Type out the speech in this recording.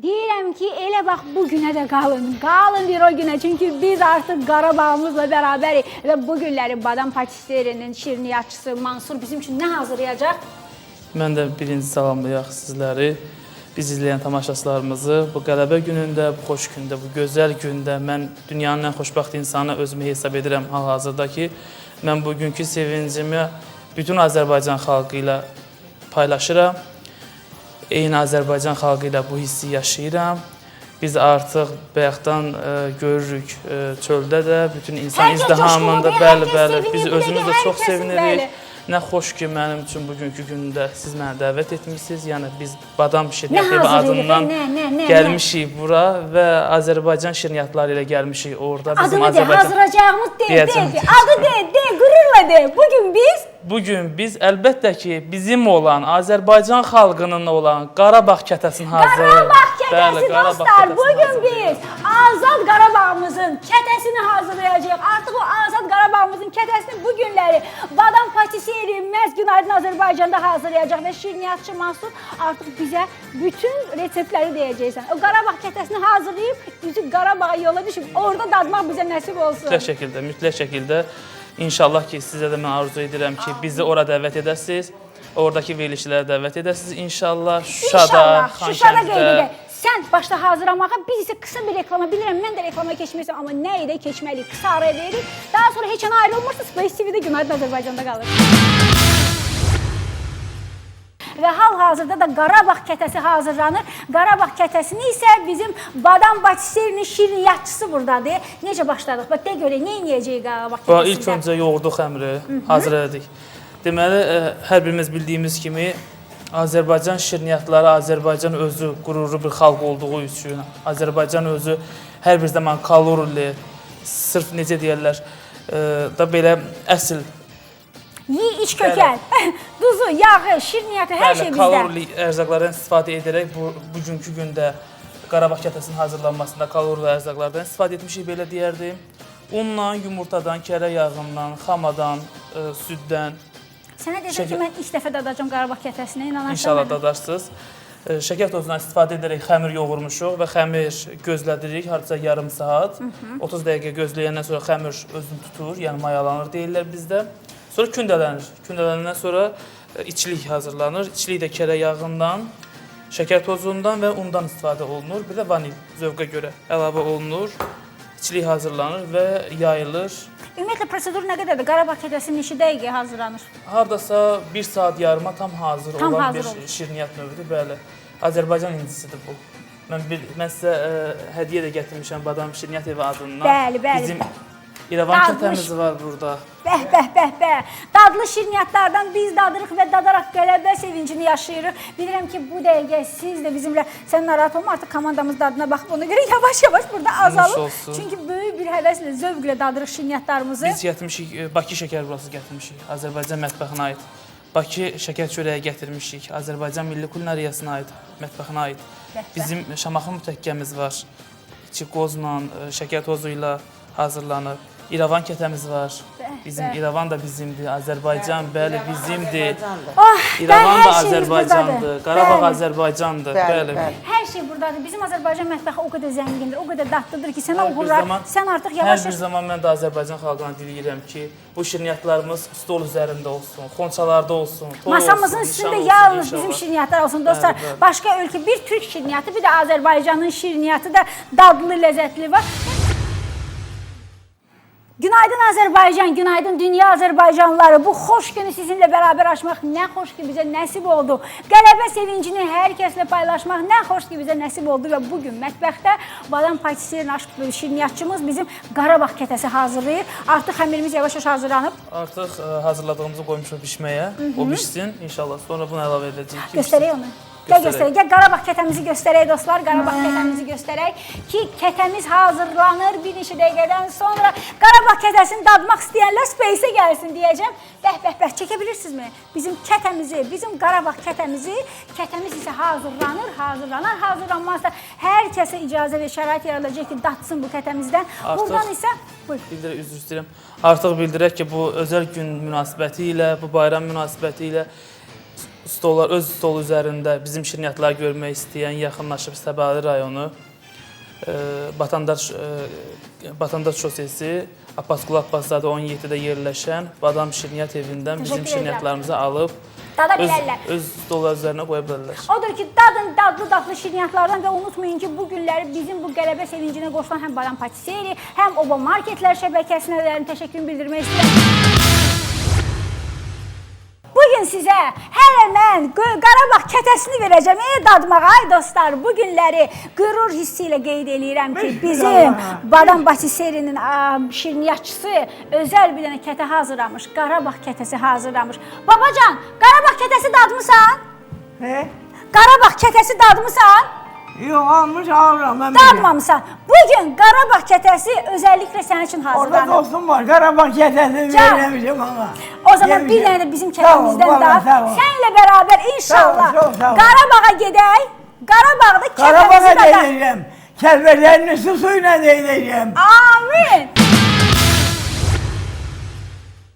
Deyirəm ki, elə bax bu günə də qalın. Qalın bir o günə. Çünki biz artıq Qarabağımızla bərabərik və bu günləri Badam Patisserinin şirniyyatçısı Mansur bizim üçün nə hazırlayacaq? Mən də birinci salamlayaq sizləri, biz izləyən tamaşaçılarımızı bu qələbə günündə, bu xoş gündə, bu gözəl gündə mən dünyanın ən xoşbəxt insanı özümü hesab edirəm hal-hazırda ki, mən bugünkü sevincimi bütün Azərbaycan xalqı ilə paylaşıram. Eyni Azərbaycan xalqı ilə bu hissi yaşayıram. Biz artıq bayaqdan ə, görürük ə, çöldə də bütün insan Hər kəs izdihamında coşquludur, bəli, hər kəs bəli biz özümüz də çox sevinirik. bəli. Nə xoş ki, mənim üçün bugünkü gündə siz məni dəvət etmisiniz. Yəni biz Badam Şirniyyat Nə evi hazırlayırıq, adından nə, nə, nə, gəlmişik bura və Azərbaycan şirniyyatları ilə gəlmişik orada bizim Adını de, Azərbaycan. hazırlayacağımız de, de, de. Adı de, de, qürurla de. Bugün biz Bu gün biz əlbəttə ki, bizim olan Azərbaycan xalqının olan Qarabağ kətəsini hazırlayırıq. Qarabağ kətəsi Bəli, Qarabağ dostlar. Bugün hazırlayırıq. biz Azad Qarabağımızın kətəsini hazırlayacağıq. Artıq o Azad günləri Badam Patisserie Məhz Günaydın Azərbaycanda hazırlayacaq və şirniyyatçı Mansur artıq bizə bütün reseptləri deyəcəksən. O Qarabağ kətəsini hazırlayıb üzü Qarabağa yola düşüb orada dadmaq bizə nəsib olsun. Mütləq şəkildə, mütləq şəkildə İnşallah ki, sizə də mən arzu edirəm ki, bizi ora dəvət edəsiniz. Oradakı verilişlərə dəvət edəsiniz inşallah. Şuşada, İnşallah Şuşada qeyd edək. Sən başda hazırlamağa, biz isə qısa bir reklama bilirəm. Mən də reklama keçməyəcəm, amma nə edək keçməliyik. Qısa araya veririk. Daha sonra heç yana ayrılmırsınız. Space TV-də Günaydın Azərbaycanda qalır. Və hal-hazırda da Qarabağ kətəsi hazırlanır. Qarabağ kətəsini isə bizim Badam Batisserinin şirniyyatçısı burdadır. Necə başladıq? Bax, de görək, nə edəcəyik Qarabağ kətəsində? ilk öncə yoğurduq xəmiri, hazır elədik. Deməli, ə, hər birimiz bildiyimiz kimi Azərbaycan şirniyyatları Azərbaycan özü qürurlu bir xalq olduğu üçün, Azərbaycan özü hər bir zaman kalorili, sırf necə deyirlər, ə, da belə əsl Yi, iç kökən, duzu, yağı, şirniyyatı, hər şey bizdə. kalorili ərzaqlardan istifadə edərək bu bugünkü gündə Qarabağ kətəsinin hazırlanmasında kalorili ərzaqlardan istifadə etmişik belə deyərdim. Unla, yumurtadan, kərə yağından, xamadan, ə, süddən, Sənə desəm ki, mən ilk dəfə dadacam Qarabağ kətəsinə, inanarsan İnşallah dadarsınız. Ə, Şəkər tozundan istifadə edərək xəmir yoğurmuşuq və xəmir gözlədirik hardasa yarım saat. 30 dəqiqə gözləyəndən sonra xəmir özünü tutur, yəni mayalanır deyirlər bizdə. Sonra kündələnir. Kündələnəndən sonra ə, içlik hazırlanır. İçlik də kərə yağından, şəkər tozundan və undan istifadə olunur. Bir də vanil zövqə görə əlavə olunur. İçlik hazırlanır və yayılır. Ümumiyyətlə prosedur nə qədərdir? Qarabağ kətəsinin işi dəqiqə hazırlanır. Hardasa 1 saat yarıma tam hazır Tam olan hazır bir olur. şirniyyat növüdür, bəli. Azərbaycan incisidir bu. Mən bir, mən sizə ə, hədiyyə də gətirmişəm Badam Şirniyyat evi adından. Bəli, bəli. Bizim İrəvan kətəmiz var burada. Bəh, bəh, bəh, bəh. Dadlı şirniyyatlardan biz dadırıq və dadaraq qələbə sevincini yaşayırıq. Bilirəm ki, bu dəqiqə siz də bizimlə, sən narahat olma, artıq komandamız dadına baxıb ona görə yavaş-yavaş burada azalır. Çünki böyük bir həvəslə, zövqlə dadırıq şirniyyatlarımızı. Biz gətirmişik ə, Bakı şəkər burası gətirmişik. Azərbaycan mətbəxinə aid. Bakı şəkər çörəyi gətirmişik. Azərbaycan milli kulinariyasına aid, mətbəxinə aid. Bizim şamaxı mütəkkəmiz var. İçi qozla, ə, şəkər tozu ilə hazırlanıb. İrəvan kətəmiz var. Bəh, Bizim bəh. İrəvan da bizimdir. Azərbaycan bəli bizimdir. Oh, İrəvan da Azərbaycandır. buradadır. Qarabağ Bəli. Azərbaycandır. Bəli. Hər şey burdadır. Bizim Azərbaycan mətbəxi o qədər zəngindir, o qədər dadlıdır ki, sənə Hər bir uğurlar. zaman- Sən artıq Hər bir zaman mən də Azərbaycan xalqına diləyirəm ki, bu şirniyyatlarımız stol üzərində olsun, xonçalarda olsun, toy Masamızın olsun, üstündə nişan olsun yalnız inşallah. bizim şirniyyatlar olsun dostlar. Bəli, bəli. Başqa ölkə bir türk şirniyyatı, bir də Azərbaycanın şirniyyatı da dadlı, ləzzətli var. Günaydın Azərbaycan, günaydın dünya Azərbaycanlıları. Bu xoş günü sizinlə bərabər açmaq nə xoş ki bizə nəsib oldu. Qələbə sevincini hər kəslə paylaşmaq nə xoş ki bizə nəsib oldu və bu gün mətbəxdə Badam Patisserie aşk şirniyyatçımız bizim Qarabağ kətəsi hazırlayır. Artıq xəmirimiz yavaş-yavaş hazırlanıb. Artıq ə, hazırladığımızı qoymuşuq bişməyə. O bişsin inşallah. Sonra bunu əlavə edəcəyik. Göstərək onu. Gəl Göstərək. Gəl Qarabağ kətəmizi göstərək dostlar. Qarabağ kətəmizi göstərək ki, kətəmiz hazırlanır bir neçə dəqiqədən sonra. Qarabağ kətəsini dadmaq istəyənlər space-ə gəlsin deyəcəm. Bəh bəh bəh çəkə bilirsinizmi? Bizim kətəmizi, bizim Qarabağ kətəmizi, kətəmiz isə hazırlanır, hazırlanar, hazırlanmaz da hər kəsə icazə və şərait yaradacaq ki, dadsın bu kətəmizdən. Artıq- Buradan isə buyur. Bildirək, üzr istəyirəm. Artıq bildirək ki, bu özəl gün münasibəti ilə, bu bayram münasibəti ilə stollar öz stolu üzərində bizim şirniyyatlar görmək istəyən yaxınlaşıb Səbəli rayonu e, Batandaş e, Batandaş şosesi Abbasqulu Abbaszadə 17-də yerləşən Badam Şirniyyat evindən bizim Təşəkkür şirniyyatlarımızı alıb Dada öz, bilərlər. öz stollar üzərinə qoya bilərlər. Odur ki, dadın dadlı dadlı şirniyyatlardan və unutmayın ki, bu günləri bizim bu qələbə sevincinə qoşulan həm Baran Patisserie, həm Oba Marketlər şəbəkəsinə də təşəkkürümü bildirmək istəyirəm. Gün sizə hələ mən Qarabağ kətəsini verəcəm. Ey dadmaq ay dostlar, bu günləri qürur hissi ilə qeyd eləyirəm ki, bizim Badam Patisserie'nin şirniyyatçısı özəl bir dənə kətə hazırlamış. Qarabağ kətəsi hazırlamış. Babacan, Qarabağ kətəsi dadmısan? He? Qarabağ kətəsi dadmısan? Yox, almış alıram mən. Dadmamısan. Bu gün Qarabağ kətəsi özəlliklə sənin üçün Orada hazırlanıb. dostum var. Qarabağ kətəsini Can. verəmişim ona. O zaman bir dənə də bizim Sağ ol, kətəmizdən baba, dad. sağ ol. Səninlə bərabər inşallah Sağ ol, sağ ol. Qarabağa gedək. Qarabağda kətəmizi dadaq. deyəcəm. Kəlbələrini su suyla deyəcəm. Amin.